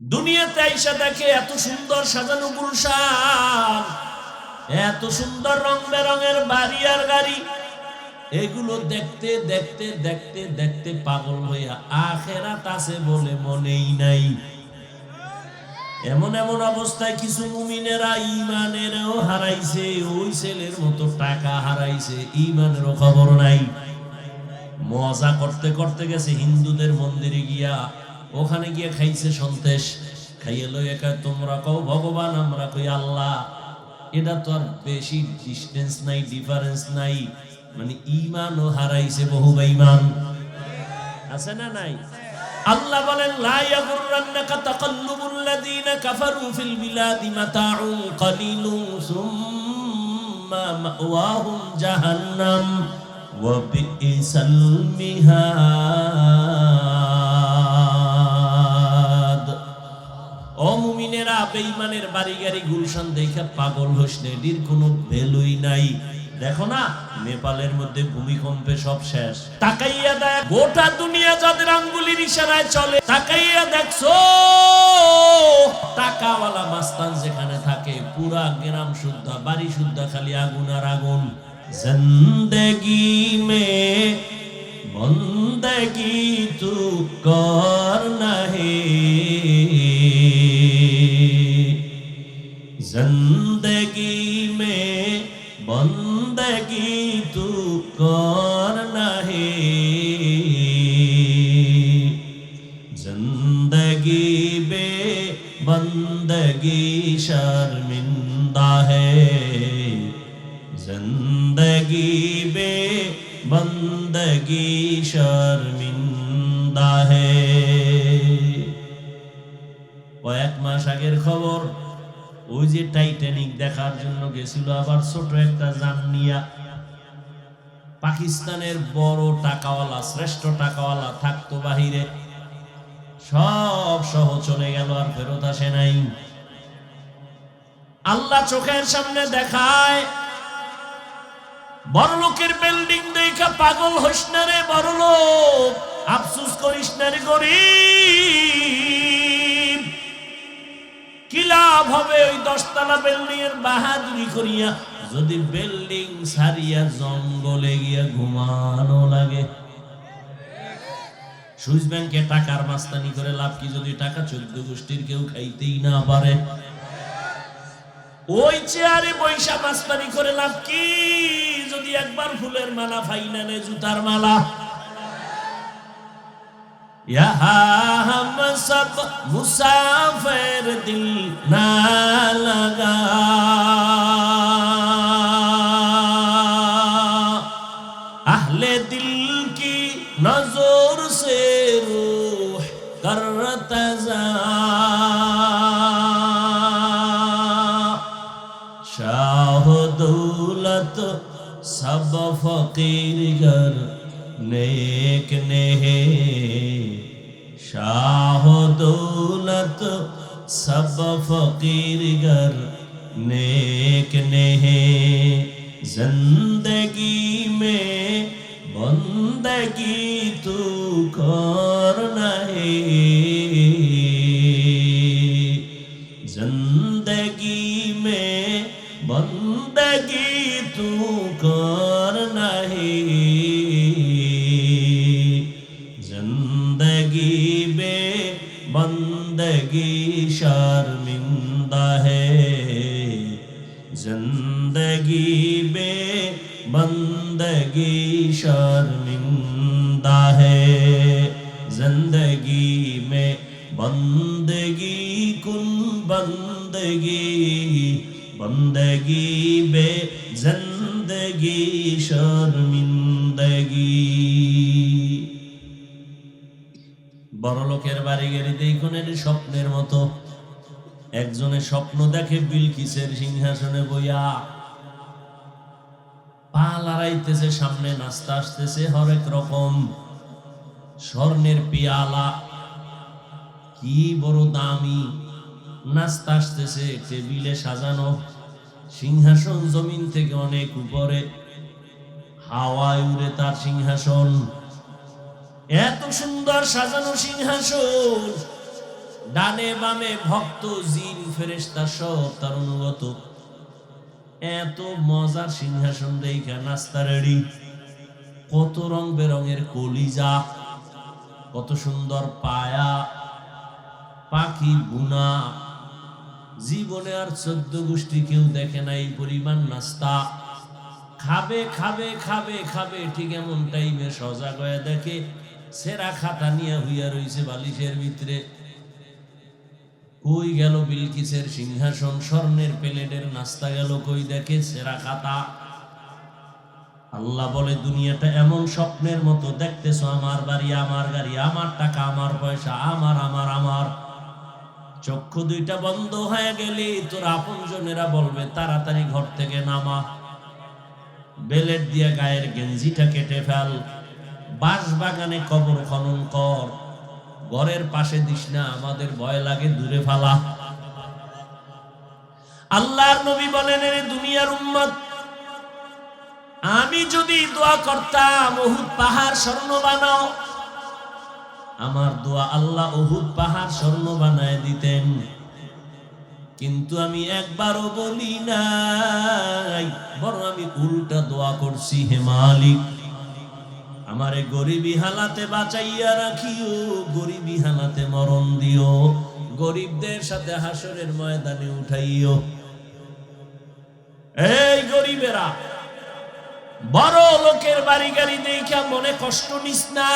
দুনিয়াতে আইসা দেখে এত সুন্দর সাজানো গুলশান, এত সুন্দর রং বেরঙের বাড়ি আর গাড়ি। এগুলো দেখতে দেখতে দেখতে দেখতে পাগল হইয়া আখেরাত আছে বলে মনেই নাই। এমন এমন অবস্থায় কিছু মুমিনেরা ইমানেরও হারাইছে, ওই ছেলের মতো টাকা হারাইছে ইমানেরও খবর নাই। মজা করতে করতে গেছে হিন্দুদের মন্দিরে গিয়া। ওখানে গিয়ে খাইছে সন্তেষ খাইয়ে লই একা তোমরা কও, ভগবান, আমরা কই আল্লাহ? এটা তো আর বেশি ডিস্টেন্স নাই ডিফারেন্স নাই। মানে ইমানও হারাইছে বহু বেঈমান। আছে না নাই? আল্লাহ বলেন, লা ইয়াগুররান্নাকা তাকাল্লুবুল লাযিনা কাফারু ফিল বিলাদি মাতাউন কালিলুন, সুম্মা মাওয়াহুম জাহান্নাম। ওয়া বিইসাল মিহাদ। মুমিনেরা বেঈমানের বাড়ি গাড়ি গুলশান দেখে পাগল হোস এটির কোনো ভ্যালুই নাই। দেখো না, নেপালের মধ্যে ভূমিকম্পে সব শেষ। তাকাইয়া দেখ, গোটা দুনিয়া যাদের আঙ্গুলির ইশারায় চলে, তাকাইয়া দেখছ টাকাওয়ালা মাস্তান যেখানে থাকে, পুরা গ্রাম শুদ্ধ, বাড়ি শুদ্ধ, খালি আগুন আর আগুন। জিন্দগি মে, বন্দগি তু কর নাহে। शर्मिंदा है जिंदगी बे बंदगी शर्मिंदा है কয়েক মাস আগের খবর ওই যে টাইটানিক দেখার জন্য গেছিল আবার ছোট একটা যান নিয়া পাকিস্তানের বড় টাকাওয়ালা শ্রেষ্ঠ টাকাওয়ালা থাকতো বাহিরে সব সহ চলে গেল আর ফেরত আসে নাই আল্লাহ চোখের সামনে দেখায়। বড় লোকের বিল্ডিং দেখা পাগল হইস না রে বড় লোক। আফসুস করিস না রে গরিব। কি লাভ হবে ওই দশতলা বিল্ডিং এর বাহাদুরি করিয়া? যদি বিল্ডিং সারিয়া জঙ্গলে গিয়া ঘুমানো লাগে। সুইস ব্যাংকে টাকার মাস্তানি করে লাভ কি যদি টাকা চোদ্দ গোষ্ঠীর কেউ খাইতেই না পারে? ওই চেয়ারে বৈশা মাস্তানি করে লাভ কি যদি একবার ফুলের মালা ফাইনালে জুতার মালা यहाँ हम सब मुसाफिर दिल ना फकीर नेक नेहे, शाह दौलत सब फकीर घर नेक नेहे। ज़िंदगी में बंदगी तू कर স্বপ্নের মতো। একজনের স্বপ্ন দেখে বিলকিসের সিংহাসনে বইয়া পা লড়াইতেছে, সামনে নাস্তা আসতেছে হরেক রকম। স্বর্ণের পিয়ালা, কি বড় দামি নাস্তা আসতেছে, টেবিলে সাজানো। সিংহাসন জমিন থেকে অনেক উপরে, হাওয়ায় উড়ে তার সিংহাসন। এত সুন্দর সাজানো সিংহাসন ডানে বামে ভক্ত, জিন, ফেরেশতা সব তার অনুগত। এত মজার সিংহাসন দেখা নাস্তা রেডি কত রং বেরঙের কলিজা, কত সুন্দর পায়া, পাখি বুনা। জীবনে আর চোদ্দ গোষ্ঠী কেউ দেখে না এই পরিমাণ নাস্তা। খাবে খাবে খাবে খাবে, ঠিক এমন টাইমে সজাগ হয়ে দেখে, সেরা খাতা নিয়ে হইয়া রইছে বালিশের ভিতরে। কই গেল বিলকিসের সিংহাসন? স্বর্ণের প্লেটের নাস্তা গেল কই? দেখে সেরা খাতা। আল্লাহ বলে, দুনিয়াটা এমন স্বপ্নের মতো। দেখতেছো আমার বাড়ি, আমার গাড়ি, আমার টাকা, আমার পয়সা, আমার আমার আমার। চক্ষু দুইটা বন্ধ হয়ে গেলে। তোর আপন জনেরা বলবে, তাড়াতাড়ি ঘর থেকে নামা। বেলেট দিয়ে গায়ের গেঞ্জিটা কেটে ফেল। বাঁশ বাগানে কবর খনন কর। ঘরের পাশে দিস না, আমাদের ভয় লাগে, দূরে ফালা। আল্লাহর নবী বলেন রে দুনিয়ার উম্মত, আমি যদি দোয়া করতাম ওহুদ পাহাড় স্বর্ণ বানাও। আমার দোয়া আল্লাহ ওহুদ পাহাড় স্বর্ণ বানায় দিতেন। কিন্তু আমি একবারও বলি নাই, বরং আমি উল্টা দোয়া করছি, হে মালিক আমারে গরিবী হালাতে বাঁচাইয়া রাখিও, গরিবী হালাতে মরণ দিও, গরিবদের সাথে হাসরের ময়দানে উঠাইও। এই গরিবেরা, বড় লোকের বাড়ি গাড়ি দেখা মনে কষ্ট নিস না,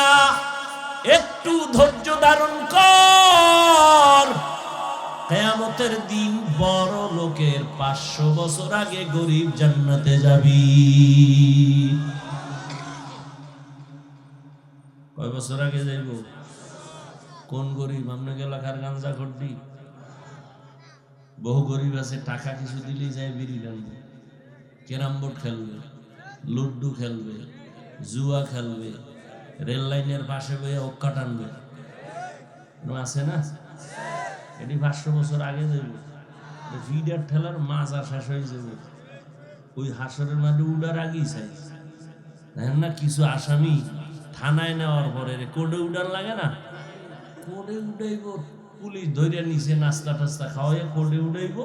একটু ধৈর্য ধারণ কর। কেয়ামতের দিন বড় লোকের পাঁচশো বছর আগে গরিব জান্নাতে যাবি। কয় বছর আগে যাইব? কোন গরিব? আপনাকে এলাকার গাঞ্জা করবি বহু গরিব আছে, টাকা কিছু দিলেই যায় বিড়ি টানবে ক্যারাম বোর্ড খেলবে লুড্ডু খেলবে, জুয়া খেলবে, রেল লাইনের পাশে বয়ে অক্কা টানবে। আছে না? এটি পাঁচশো বছর আগে যাইব। ভিডার ঠেলার মাছ শেষ হয়ে যাবে ওই হাসরের মাঠে উড়ার আগেই চাই। না? কিছু আসামি থানায় নেওয়ার পরে কোডে উড়ার লাগে না? কোডে উঠাইব পুলিশ ধরে নিচে নাস্তা টাস্তা খাওয়াই কোডে উঠাইব।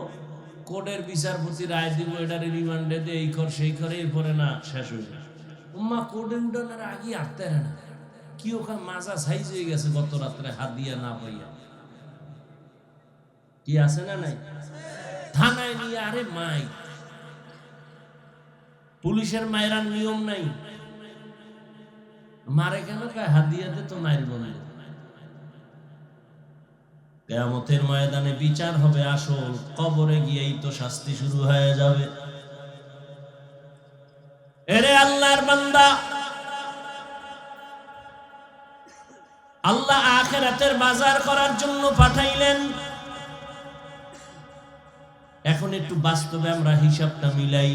কোডের বিচারপতি রায় দিব এটার রিমান্ডে দে এই কর সেই করে এরপরে না শেষ হয়ে যায় উম্মা কোডে উঠানোর আগে আটতে না। কি ওখানে মাজা সাইজ হয়ে গেছে গত রাত্রে হাত দিয়া না পাইয়া। কি আছে না নাই? থানায় নিয়ে আরে মাই। পুলিশের মায়েরার নিয়ম নাই। মারে কেন? কয় দিয়ে তো মায়ের বলে কেয়ামতের ময়দানে বিচার হবে, আসল কবরে গিয়েই তো শাস্তি শুরু হয়ে যাবে। এরে আল্লাহর বান্দা! আল্লাহ আখেরাতের বাজার করার জন্য পাঠাইলেন। এখন একটু বাস্তবে আমরা হিসাবটা মিলাই।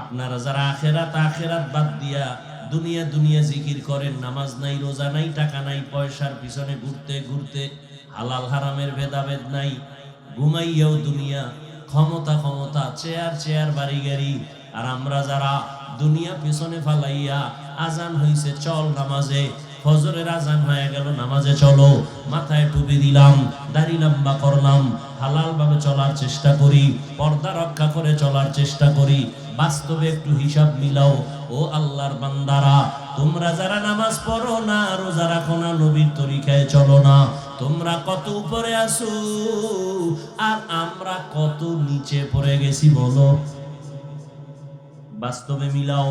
আপনারা যারা আখেরাত আখেরাত বাদ দিয়া দুনিয়া দুনিয়া জিকির করেন, নামাজ নাই, রোজা নাই, টাকা নাই, পয়সার পিছনে ঘুরতে ঘুরতে হালাল হারামের ভেদাভেদ নাই। ঘুমাইয়াও দুনিয়া, ক্ষমতা ক্ষমতা, চেয়ার চেয়ার, বাড়ি গাড়ি। আর আমরা যারা দুনিয়া পিছনে ফালাইয়া আজান হইছে, চল নামাজে। ফজরের আজান হয়ে গেল, নামাজে চলো। মাথায় টুপি দিলাম, দাড়ি লম্বা করলাম। হালাল ভাবে চলার চেষ্টা করি, পর্দা রক্ষা করে চলার চেষ্টা করি। বাস্তবে একটু হিসাব মিলাও। ও আল্লাহর বান্দারা, তোমরা যারা নামাজ পড়ো না, রোজা রাখো না, নবীর তরিকায় চলো না। তোমরা কত উপরে আসো আর আমরা কত নিচে পড়ে গেছি বলো। বাস্তবে মিলাও,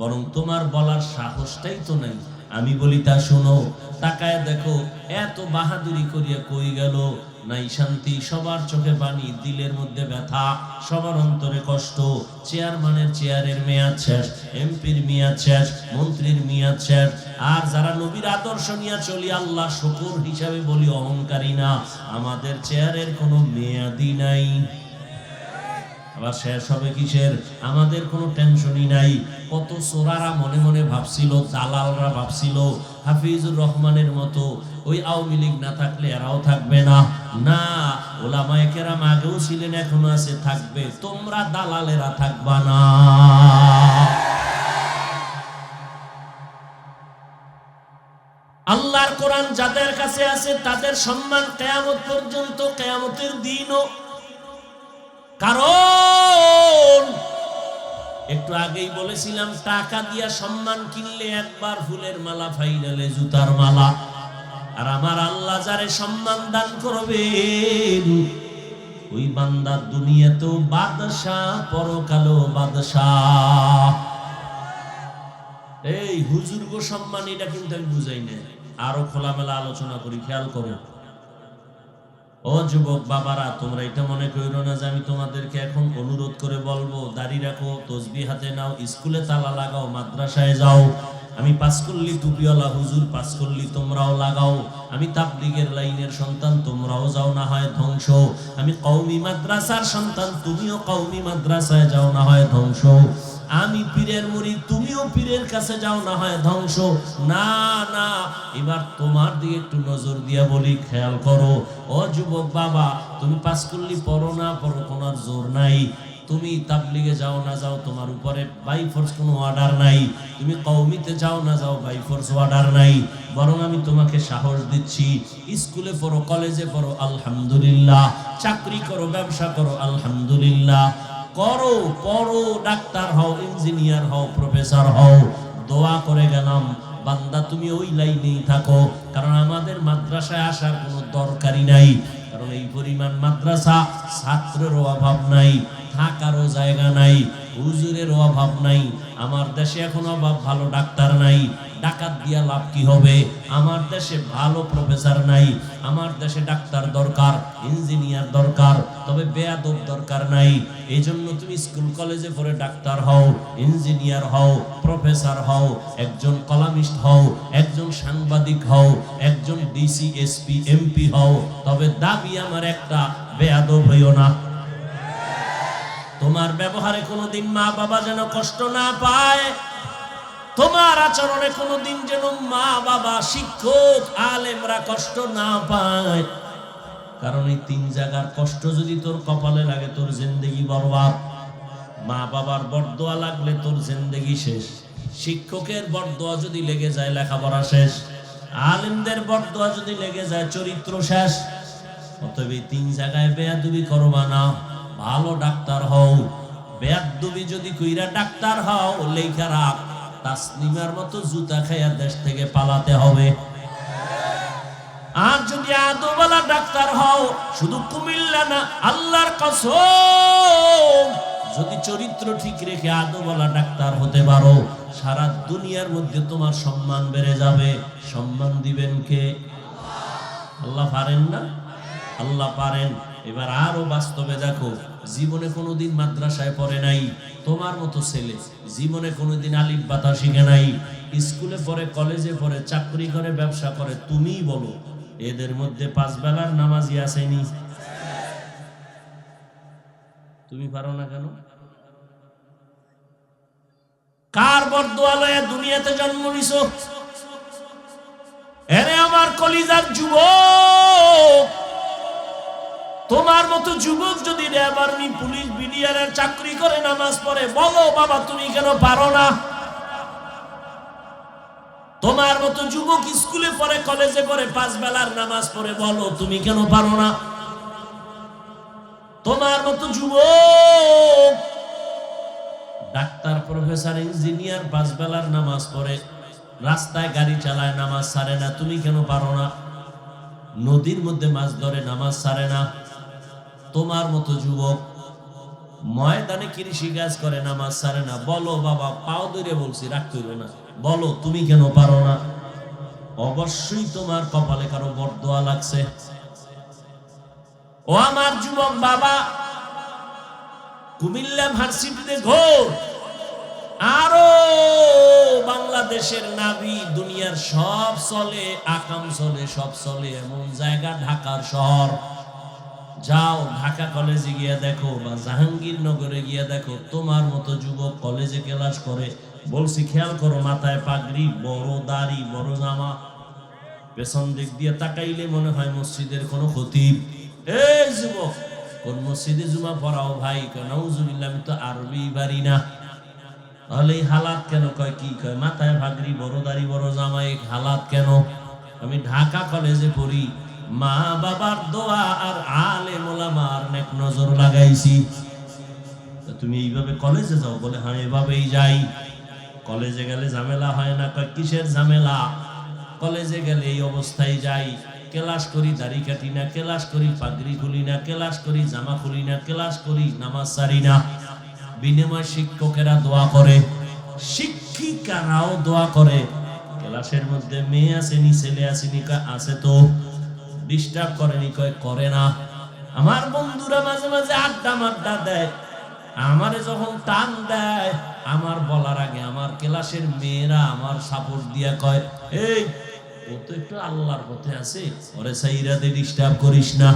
বরং তোমার বলার সাহসটাই তো নাই। আমি বলি, তা শোনো, তাকায় দেখো, এত বাহাদুরি করিয়া কই গেল? নাই শান্তি, সবার চোখে পানি, দিলের মধ্যে ব্যথা, সবার অন্তরে কষ্ট, চেয়ারম্যানের চেয়ারের মেয়াদ শেষ, এমপির মেয়াদ শেষ, মন্ত্রীর মেয়াদ শেষ, আর যারা নবীর আদর্শ নিয়ে চলি, আল্লাহ শকুর হিসাবে বলি, অহংকারী না, আমাদের চেয়ারের কোনো মেয়াদি নাই। আবার শেষ হবে কিসের? আমাদের কোনো টেনশনই নাই। কত সোরারা মনে মনে ভাবছিল, দালালরা ভাবছিল, হাফিজুর রহমানের মতো ওই আওয়ামী লীগ না থাকলে এরাও থাকবে না। না, ওলামায়ে কেরাম আগেও ছিলেন, এখনও আছে, থাকবে। তোমরা দালালেরা থাকবা না। আল্লাহর কোরআন যাদের কাছে আছে, তাদের সম্মান কেয়ামত পর্যন্ত কেয়ামতের দিনও কারণ, একটু আগেই বলেছিলাম, টাকা দিয়া সম্মান কিনলে একবার ফুলের মালা, ফাইনালে জুতার মালা। আর আমার আল্লাহ যারে সম্মান দান করবেন, ওই বান্দার দুনিয়াতেও বাদশাহ পরকালো বাদশাহ। এই হুজুর গো সম্মান, এটা কিন্তু আমি বুঝাই না আরও খোলামেলা আলোচনা করি, খেয়াল করো। ও যুবক বাবারা, তোমরা এটা মনে করো না যে আমি তোমাদেরকে এখন অনুরোধ করে বলব, দাড়ি রাখো তসবি হাতে নাও, স্কুলে তালা লাগাও, মাদ্রাসায় যাও। আমি পাস করলি টুপিওয়ালা হুজুর, পাস করলি তোমরাও লাগাও। আমি তাবলিগের লাইনের সন্তান, তোমরাও যাও না হয় ধ্বংস। আমি কৌমি মাদ্রাসার সন্তান, তুমিও কৌমি মাদ্রাসায় যাও না হয় ধ্বংস। আমি পীরের মুড়ি, তুমিও পীরের কাছে যাও, না হয় ধ্বংস। না না, এবার তোমার দিকে একটু নজর দিয়া বলি, খেয়াল করো। ও যুবক বাবা, তুমি পাস করলি পড়ো না, পড়ো কোনো জোর নাই। তুমি তাবলিগে যাও, না যাও তোমার উপরে বাই ফোর্স কোনো অর্ডার নাই। তুমি কৌমিতে যাও, না যাও বাই ফোর্স অর্ডার নাই। বরং আমি তোমাকে সাহস দিচ্ছি, স্কুলে পড়ো, কলেজে পড়ো, আলহামদুলিল্লাহ। চাকরি করো, ব্যবসা করো, আলহামদুলিল্লাহ। করো, পড়ো, ডাক্তার হও, ইঞ্জিনিয়ার হও, প্রফেসর হও, দোয়া করে গেলাম, বান্দা তুমি ওই লাইনেই থাকো, কারণ আমাদের মাদ্রাসায় আসার কোনো দরকারই নাই, কারণ এই পরিমাণ মাদ্রাসা ছাত্রেরও অভাব নাই, থাকারও জায়গা নাই, হুজুরেরও অভাব নাই, আমার দেশে এখন অভাব, ভালো ডাক্তার নাই ডাকাত দিয়া লাভ কি হবে? আমার দেশে ভালো প্রফেসর নাই, আমার দেশে ডাক্তার দরকার ইঞ্জিনিয়ার দরকার, তবে বেয়াদব দরকার নাই। এই জন্য তুমি স্কুল কলেজে পড়ে ডাক্তার হও ইঞ্জিনিয়ার হও প্রফেসর হও, একজন কলামিস্ট হও, একজন সাংবাদিক হও, একজন ডিসি এসপি এমপি হও, তবে দাবি আমার একটা, বেয়াদব হইও না। তোমার ব্যবহারে কোনোদিন মা বাবা যেন কষ্ট না পায় তোমার আচরণে কোনোদিন যেন মা বাবা শিক্ষক, আলেমরা কষ্ট না পায়। কারণ এই তিন জায়গার কষ্ট যদি তোর কপালে লাগে, তোর জিন্দগি বরবাদ। মা বাবার বরদোয়া লাগলে তোর জিন্দগি শেষ। শিক্ষকের বরদোয়া যদি লেগে যায়, লেখাপড়া শেষ। আলেমদের বরদোয়া যদি লেগে যায়, চরিত্র শেষ। অতএব এই তিন জায়গায় বেয়াদুবি করবা না, ভালো ডাক্তার হও। বেয়াদুবি যদি কইরা ডাক্তার হও লেখা রাখ তাসলিমার মতো জুতা খাইয়া দেশ থেকে পালাতে হবে। আর যদি আদোবালা ডাক্তার হও, শুধু কুমিল্লা না, আল্লাহর কসম, যদি চরিত্র ঠিক রেখে আদোবালা ডাক্তার হতে পারো, সারা দুনিয়ার মধ্যে তোমার সম্মান বেড়ে যাবে। সম্মান দিবেন কে? আল্লাহ পারেন না? আল্লাহ পারেন। এবার আরও বাস্তবে দেখো। জীবনে কোনোদিন মাদ্রাসায় পড়ে নাই। তোমার মতো ছেলে জীবনে কোনোদিন আলিফ বাতা শিখে নাই। স্কুলে পড়ে, কলেজে পড়ে, চাকরি করে, ব্যবসা করে, তুমিই বলো, এদের মধ্যে পাঁচ বেলার নামাজি আসেনি। তুমি পারো না কেন? কার বরদোয়ালয়ে দুনিয়াতে জন্ম নিছ? এরে আমার কলিজার যুবক! তোমার মতো যুবক যদি র্যাব আর্মি, পুলিশ, বিডিআর চাকরি করে, নামাজ পড়ে, বলো, বাবা, তুমি কেন পারো না? তোমার মতো যুবক স্কুলে পড়ে, কলেজে পড়ে, পাঁচ বেলার নামাজ পড়ে, বলো, তুমি কেন পারো না? তোমার মতো যুবক ডাক্তার, প্রফেসর, ইঞ্জিনিয়ার, পাঁচ বেলার নামাজ পড়ে, রাস্তায় গাড়ি চালায়, নামাজ সারে না, তুমি কেন পারো না? নদীর মধ্যে মাছ ধরে, নামাজ সারে না। তোমার মতো যুবক। ময়দানে কৃষি কাজ করে, নামাজ সারে না। বলো, বাবা, পাও ধরে বলছি, রাগ করো না। বলো, তুমি কেন পারো না? অবশ্যই তোমার কপালে কারও বরদোয়া লাগছে। ও আমার যুবক বাবা, কুমিল্লা ভার্সিটিতে ঘোর। আরও বাংলাদেশের নাবি দুনিয়ার সব চলে, আকাম চলে, সব চলে, এমন জায়গা ঢাকার শহর। যাও ঢাকা কলেজে গিয়ে দেখো বা জাহাঙ্গীরনগরে গিয়ে দেখো, তোমার মতো যুবক কলেজে ক্লাস করে। বলছি, খেয়াল করো, মাথায় পাগড়ি, বড় দাড়ি, বড় জামা। পেছন দিক দিয়ে তাকাইলে মনে হয় মসজিদের কোনো খতিব এই যুবক, কোন মসজিদে জুমা পড়াও ভাই? নাউজুবিল্লাহ, আমি তো আরবি পারি না। তাহলে এই হালাত কেন? কয়, কি? কয়, মাথায় ভাগরি বড় দাড়ি, বড় জামা, এই হালাত কেন? আমি ঢাকা কলেজে পড়ি। মা বাবার দোয়া আর আলে মোলামার নেক নজর লাগাইছি। তুমি এইভাবে কলেজে যাও বলে হ্যাঁ এভাবেই যাই। কলেজে গেলে ঝামেলা হয় না কিসের ঝামেলা? কলেজে গেলে এই অবস্থায় যাই। ক্লাস করি, দাড়ি কাটি না, ক্লাস করি, পাগড়ি খুলি না, ক্লাস করি, জামা খুলি না, ক্লাস করি, নামাজ সারি না। বিনিময় শিক্ষকেরা দোয়া করে, শিক্ষিকারাও দোয়া করে। ক্লাসের মধ্যে মেয়ে আসেনি ছেলে আসেনি আছে তো। ডিস্টার্ব করেনি কয়, করে না। আমার বন্ধুরা মাঝে মাঝে আড্ডা মাড্ডা দেয়। আমারে যখন টান দেয়, আমার বলার আগে আমার ক্লাসের মেয়েরা আমার সাপোর্ট দিয়া কয়, এই, ও তো একটু আল্লাহর পথে আছে, ওরে সাইরাতে ডিস্টার্ব করিস না।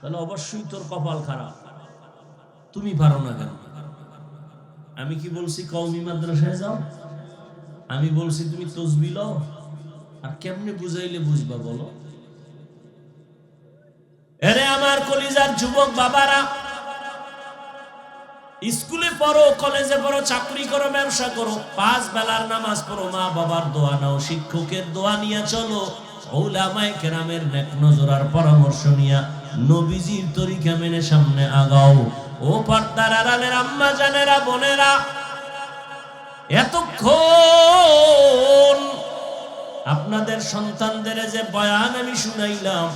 তাহলে অবশ্যই তোর কপাল খারাপ। তুমি পারো না কেন? আমি কি বলছি, কওমি মাদ্রাসায় যাও? আমি বলছি, তুমি তসবি লও। আর কেমনে বুঝাইলে বুঝবা বলো? এরে আমার কলিজার যুবক বাবারা, স্কুলে পড়ো, কলেজে পড়ো, চাকরি করো, ব্যবসা করো, পাঁচ বেলার নামাজ পড়ো, মা বাবার দোয়া নাও, শিক্ষকের দোয়া নিয়ে চলো, ওলামায়ে কেরামের নেক নজর আর পরামর্শ নিয়া নবীজির তরিকা মেনে সামনে আগাও। ও পর্দার আড়ালের আম্মা জানেরা, বোনেরা, এতক্ষণ আপনাদের সন্তানদের যে বয়ান আমি শুনাইলাম,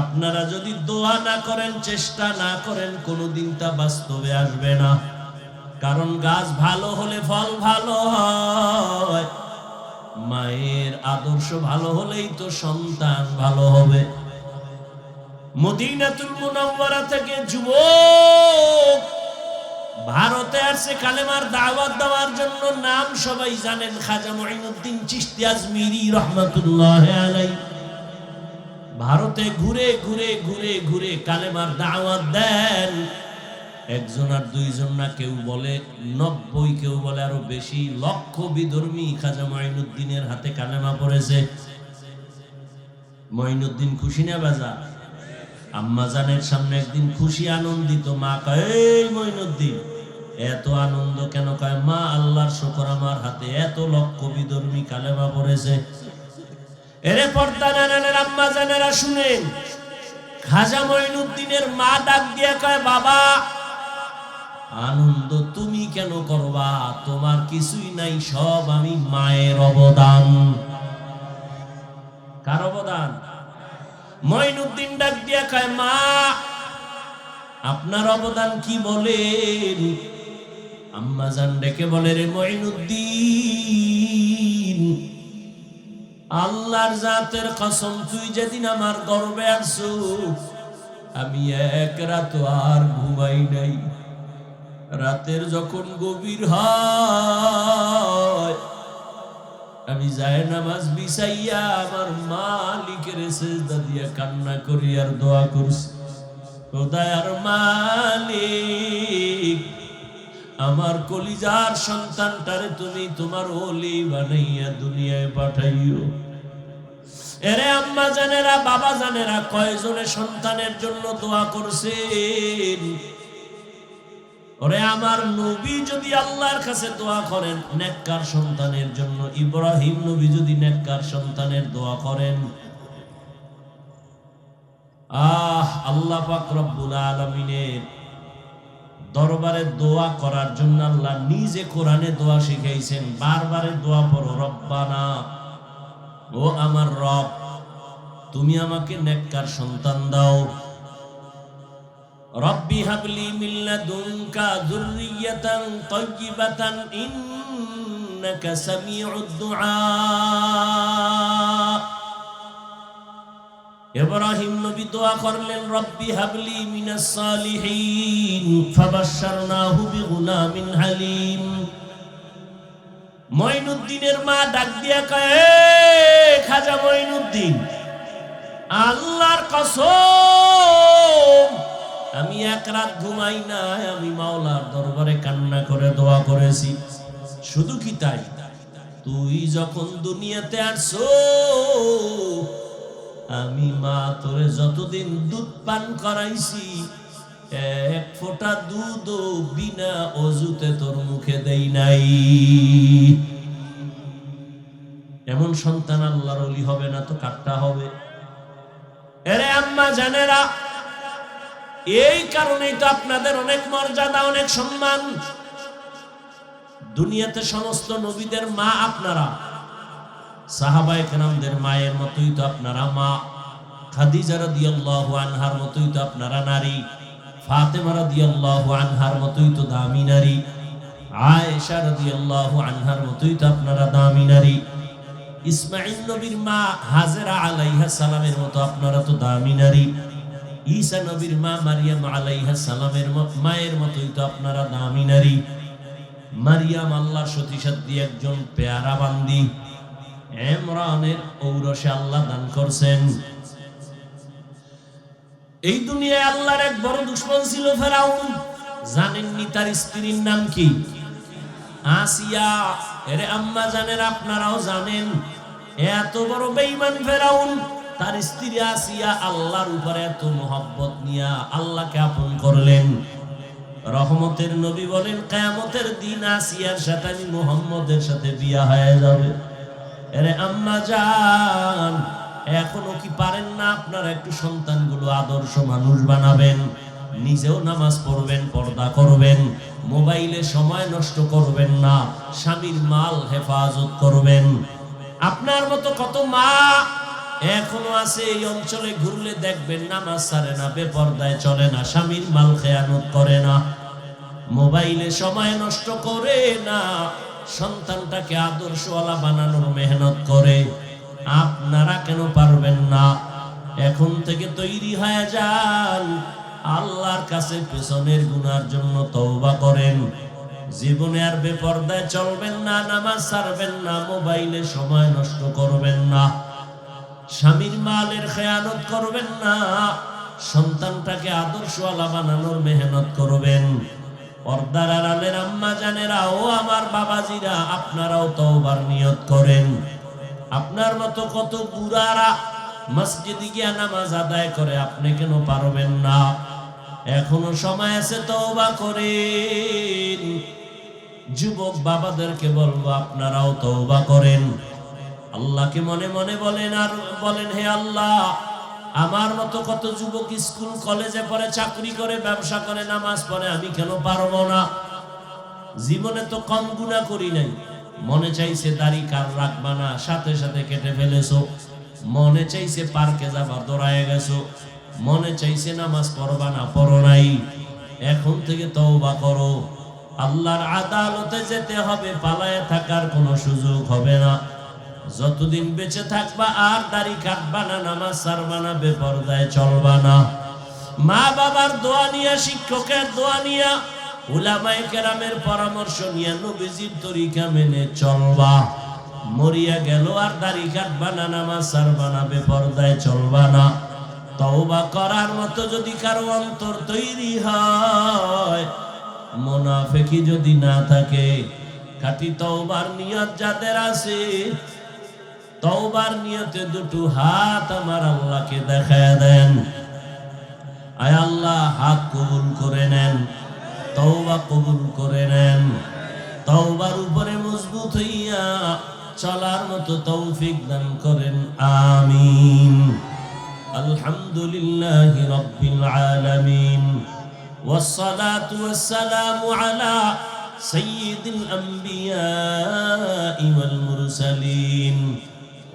আপনারা যদি দোয়া না করেন, চেষ্টা না করেন, কোনোদিন তা বাস্তবে আসবে না। কারণ গাছ ভালো হলে ফল ভালো হয়, মায়ের আদর্শ ভালো হলেই তো সন্তান ভালো হবে। মদিনাতুল মুনাওয়ারা থেকে যুবক ভারতে আসছে কালেমার দাওয়াত দেওয়ার জন্য নাম সবাই জানেন খাজা মঈনুদ্দিন চিশতি আজমিরি রহমাতুল্লাহ আলাই ভারতে ঘুরে ঘুরে ঘুরে ঘুরে কালেমার দাওয়াত দেন। একজন আর দুইজন না কেউ বলে, নব্বই কেউ বলে, আরও বেশি লক্ষ বিধর্মী খাজা মঈনুদ্দিনের হাতে কালেমা পড়েছে। মঈনুদ্দিন খুশি না বাজা? আম্মা জানের সামনে একদিন খুশি আনন্দিত, মা কয়, এই মঈনুদ্দিন এত আনন্দ কেন কয়? মা আল্লাহর শুকর আমার হাতে, এত লক্ষ বিধর্মী কালেমা পড়েছে। এরে পর্দা নানানের আম্মা জানেরা শুনেন, খাজা মঈনুদ্দিনের মা ডাক দিয়ে কয়, বাবা, আনন্দ তুমি কেন করবা? তোমার কিছুই নাই, সব আমি মায়ের অবদান। কার অবদান? মঈনুদ্দিন ডাক দিয়া কয়, মা, আপনার অবদান কি বলেন? আম্মা জান ডেকে বলে, রে মঈনুদ্দিন, আল্লাহর জাতের কসম, তুই যেদিন আমার গর্বে আসছো আমি এক রাত আর ঘুমাই নাই। রাতের যখন গভীর হয় আমি যায় নামাজ বিছাইয়া আমার মালিকের সেজদা দিয়া কান্না করি আর দোয়া করছি। খোদায়ার মালিক, আমার কলিজার সন্তানটারে তুমি তোমার ওলি বানাইয়া দুনিয়ায় পাঠাইও। এরে আম্মা জানেরা, বাবা জানেরা, কয়জনে সন্তানের জন্য দোয়া করছেন? ওরে আমার নবী যদি আল্লাহর কাছে দোয়া করেন, নেককার সন্তানের জন্য। ইব্রাহিম নবী যদি নেককার সন্তানের দোয়া করেন। আহ, আল্লাহ পাক রব্বুল আলামিনের দরবারে দোয়া করার জন্য আল্লাহ নিজে কোরআনে দোয়া শিখাইছেন। বারবারে দোয়া পড়ো, রব্বানা, ও আমার রব, তুমি আমাকে নেককার সন্তান দাও। রব্বি হাবলি মিন লাদুনকা যুররিয়াতান তাইয়্যিবাতান ইন্নাকা সামিউদ দুআ। ইব্রাহিম নবী দোয়া করলেন, রব্বি হাবলি মিনাস সালিহিন, ফাবাশশারনাহু বিগুলামিন হালিম। মঈনুদ্দিনের মা ডাক দিয়া কয় "এই খাজা মঈনুদ্দিন, আল্লাহর কসম আমি এক রাত ঘুমাই নাই, আমি মাওলার দরবারে কান্না করে দোয়া করেছি। শুধু কি তাই? তুই যখন দুনিয়াতে আসছো আমি মা তোরে যতদিন দুধ পান করাইছি, এক ফোঁটা দুধ বিনা অজুতে তোর মুখে দেই নাই। এমন সন্তান আল্লাহর অলি হবে না তো কাটটা হবে? এরে আম্মা জানেরা এই কারণেই তো আপনাদের অনেক মর্যাদা, অনেক সম্মান। দুনিয়াতে সমস্ত নবীদের মা আপনারা। সাহাবায়ে কেরামদের মায়ের মতোই তো আপনারা মা। খাদিজা রাদিয়াল্লাহু আনহার মতোই তো আপনারা নারী। ফাতেমা রাদিয়াল্লাহু আনহার মতোই তো দামি নারী। আয়েশা রাদিয়াল্লাহু আনহার মতোই তো আপনারা দামি নারী। ইসমাইল নবীর মা হাজেরা আলাইহা সালামের মতো আপনারা তো দামি নারী। ঈসা নবীর মা মারিয়াম আলাইহা সালামের মায়ের মতোই তো আপনারা দামি নারী। মারিয়াম আল্লাহর সতী সাথী একজন পেয়ারা বান্দি। এমরানের ঔরসে আল্লাহ দান করছেন। এই দুনিয়ায় আল্লাহর এক বড় দুশ্মন ছিল ফেরাউন। জানেননি তার স্ত্রীর নাম কি? আসিয়া। এরে আম্মা জানেন, আপনারাও জানেন। এত বড় বেঈমান ফেরাউন। তার স্ত্রী আসিয়া আল্লাহর উপরে এত মোহব্বত নিয়া আল্লাহকে আপন করলেন। রহমতের নবী বলেন, কেয়ামতের দিন আসিয়ার সাথে আমি মোহাম্মদের সাথে বিয়া হয়ে যাবে। এরে আম্মা যান এখনও কি পারেন না আপনারা একটু সন্তানগুলো আদর্শ মানুষ বানাবেন? নিজেও নামাজ পড়বেন, পর্দা করবেন, মোবাইলে সময় নষ্ট করবেন না, স্বামীর মাল হেফাজত করবেন। আপনার মতো কত মা এখনও আছে এই অঞ্চলে ঘুরলে দেখবেন নামাজ সারে না, বেপর্দায় চলে না, স্বামীর মাল খেয়ানত করে না। মোবাইলে সময় নষ্ট করে না, সন্তানটাকে আদর্শওয়ালা বানানোর মেহনত করে। আপনারা কেন পারবেন না? এখন থেকে তৈরি হয়ে যান। আল্লাহর কাছে পেছনের গুনার জন্য তওবা করেন। জীবনে আর বেপর্দায় চলবেন না, নামাজ ছাড়বেন না, মোবাইলে সময় নষ্ট করবেন না। স্বামীর মালের খেয়ানত করবেন না, সন্তানটাকে আদর্শওয়ালা বানানোর মেহনত করবেন। পর্দার আড়ালের আম্মা জানেরা ও আমার বাবাজিরা আপনারাও তওবার নিয়ত করেন। আপনার মতো কত বুড়ারা মসজিদে গিয়া নামাজ আদায় করে, আপনি কেন পারবেন না? এখনও সময় আছে তওবা করেন। যুবক বাবাদেরকে বলব, আপনারাও তওবা করেন। আল্লাহকে মনে মনে বলেন আর বলেন, হে আল্লাহ, আমার মতো কত যুবক স্কুল, কলেজে পড়ে, চাকরি করে, ব্যবসা করে, নামাজ পড়ে, আমি কেন পারব না? জীবনে তো কম গুণা করি নাই। মনে চাইছে, দাড়ি কার রাখবা না? সাথে সাথে কেটে ফেলেছো। মনে চাইছে, পার্কে যাবা দৌড়ায় গেছো। মনে চাইছে, নামাজ পড়বা না, পড়ো নাই। এখন থেকে তওবা করো। আল্লাহর আদালতে যেতে হবে, পালায়ে থাকার কোনো সুযোগ হবে না। যতদিন বেঁচে থাকবা আর দাড়ি কাটবা না, নামাজ সারবা না, বেপরদায় চলবা না। মা বাবার দোয়া নিয়া, শিক্ষকের দোয়া নিয়া, উলামায়ে কেরামের পরামর্শ নিয়া নবীজির তরিকা মেনে চলবা। মরিয়া গেল আর দাড়ি কাটবা না, নামাজ সারবা না, বেপরদায় চলবা না। তওবা করার মতো যদি কারও অন্তর তৈরি হয়, মোনাফেকি যদি না থাকে, খাটি তওবার নিয়ত যাদের আছে তওবার নিয়তে দুটো হাত আমার আল্লাহকে দেখায় দেন আয় আল্লাহ হাত কবুল করে নেন তওবা কবুল করে নেন তওবার উপরে মজবুত হইয়া চলার মতো তৌফিক দান করেন আমিন আলহামদুলিল্লাহ রব্বিল আলামিন والصلاة والسلام على سيد الأنبياء والمرسلين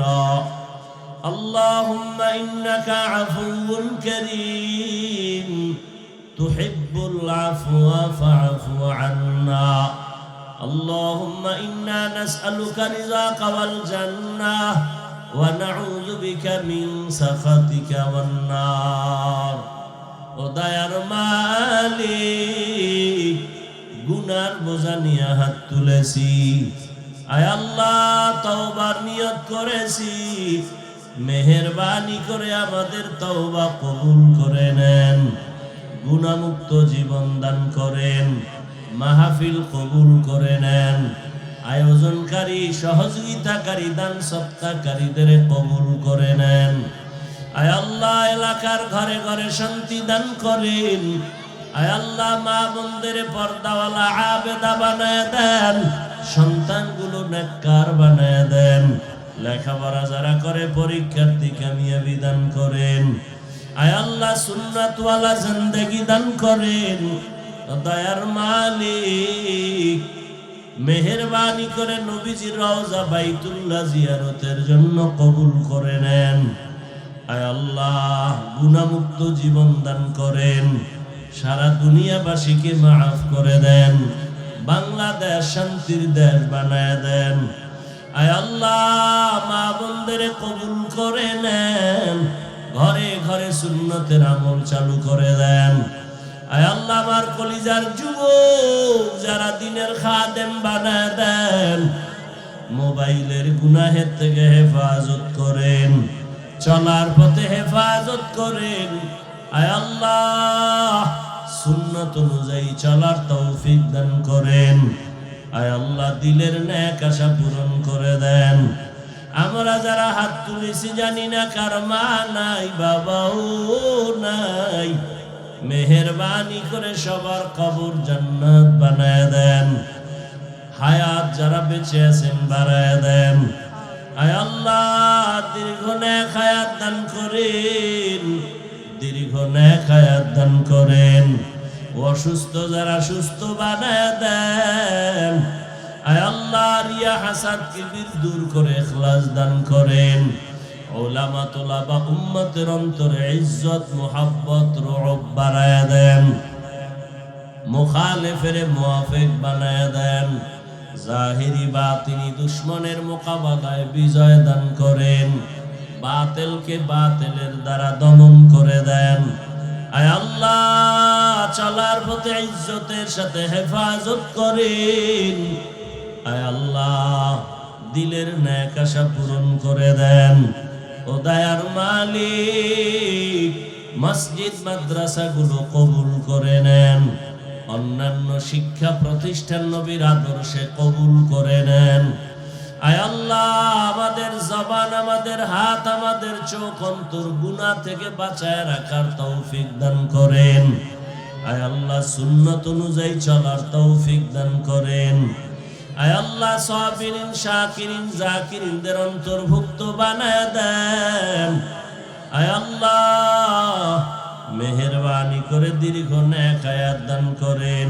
صغيرا اللهم إنك عفو كريم تحب العفو فاعف عنا اللهم إنا نسألك رزاق والجنة ونعوذ بك من سخطك والنار ودير মালিক গুনার বোঝা নিয়ে হাত তুলেছি আয় আল্লাহ, তওবার নিয়ত করেছি। মেহেরবানি করে আমাদের তওবা কবুল করে নেন। গুণামুক্ত জীবন দান করেন। মাহফিল কবুল করে নেন। আয়োজনকারী, সহযোগিতাকারী, দান সত্তাকারীদের কবুল করে নেন। আয় আল্লাহ, এলাকার ঘরে ঘরে শান্তি দান করেন। আয় আল্লাহ, মা বন্ধের পর্দাওয়ালা আবেদা বানায় দেন। সন্তানগুলো নেককার বানায় দেন। লেখাপড়া যারা করে পরীক্ষার্থী কামিয়াবি দান করেন। আয় আল্লাহ, সুন্নাতওয়ালা জিন্দেগি দান করেন। দয়ার মালিক, মেহেরবানি করে নবীজির রওজা বাইতুল্লাহ জিয়ারতের জন্য কবুল করে নেন। আয় আল্লাহ, গুণামুক্ত জীবন দান করেন। সারা দুনিয়াবাসীকে মাফ করে দেন। বাংলাদেশ শান্তির দেশ বানায় দেন। আয় আল্লাহ, মা বোনদের কবুল করে নেন। ঘরে ঘরে সুন্নতের আমল চালু করে দেন। আয় আল্লাহ, আমার কলিজার যুবক যারা দিনের খাদেম বানায় দেন, মোবাইলের গুনাহের থেকে হেফাজত করেন। চলার পথে হেফাজত করেন। আয় আল্লাহ সুন্নত অনুযায়ী চলার তৌফিক দান করেন। আয় আল্লাহ, দিলের ন্যাক আশা পূরণ করে দেন। আমরা যারা হাত তুলেছি জানি না কার মা নাই, বাবাও নাই। মেহেরবানি করে সবার কবর জান্নাত বানায় দেন। হায়াত যারা বেঁচে আছেন বাড়ায় দেন। আয় আল্লাহ, দীর্ঘ ন্যাক হায়াত দান করেন। দীর্ঘ ন্যাক হায়াত দান করেন। অসুস্থ যারা সুস্থ বানায় দেন হাসাদ করে দান করেন। বা উম্মতের অন্তরে ইজ্জত রব দেন। দেন। জাহিরি বাতিনি দুশ্মনের মোকাবেলায় বিজয় দান করেন। বাতেলকে বাতেলের দ্বারা দমন করে দেন। আয় আল্লাহ, চলার পথে ইজ্জতের সাথে হেফাজত করেন। আয় আল্লাহ, দিলের ন্যাক আশা পূরণ করে দেন। ও দয়ার মালিক, মসজিদ, মাদ্রাসাগুলো কবুল করে নেন। অন্যান্য শিক্ষা প্রতিষ্ঠান নবীর আদর্শে কবুল করে নেন। আল্লাহ, আমাদের জবান, আমাদের হাত, আমাদের চোখ অন্তর গুনাহ থেকে বাঁচায় রাখার তৌফিক দান করেন। আয় আল্লাহ, সুন্নত অনুযায়ী চলার তৌফিক দান করেন। আয় আল্লাহ, সাবিরিন, শাকিরিন, জাকিরিনদের অন্তর্ভুক্ত বানায় দেন। আয় আল্লাহ, মেহেরবানি করে দীর্ঘ ন্যাক হায়াত দান করেন।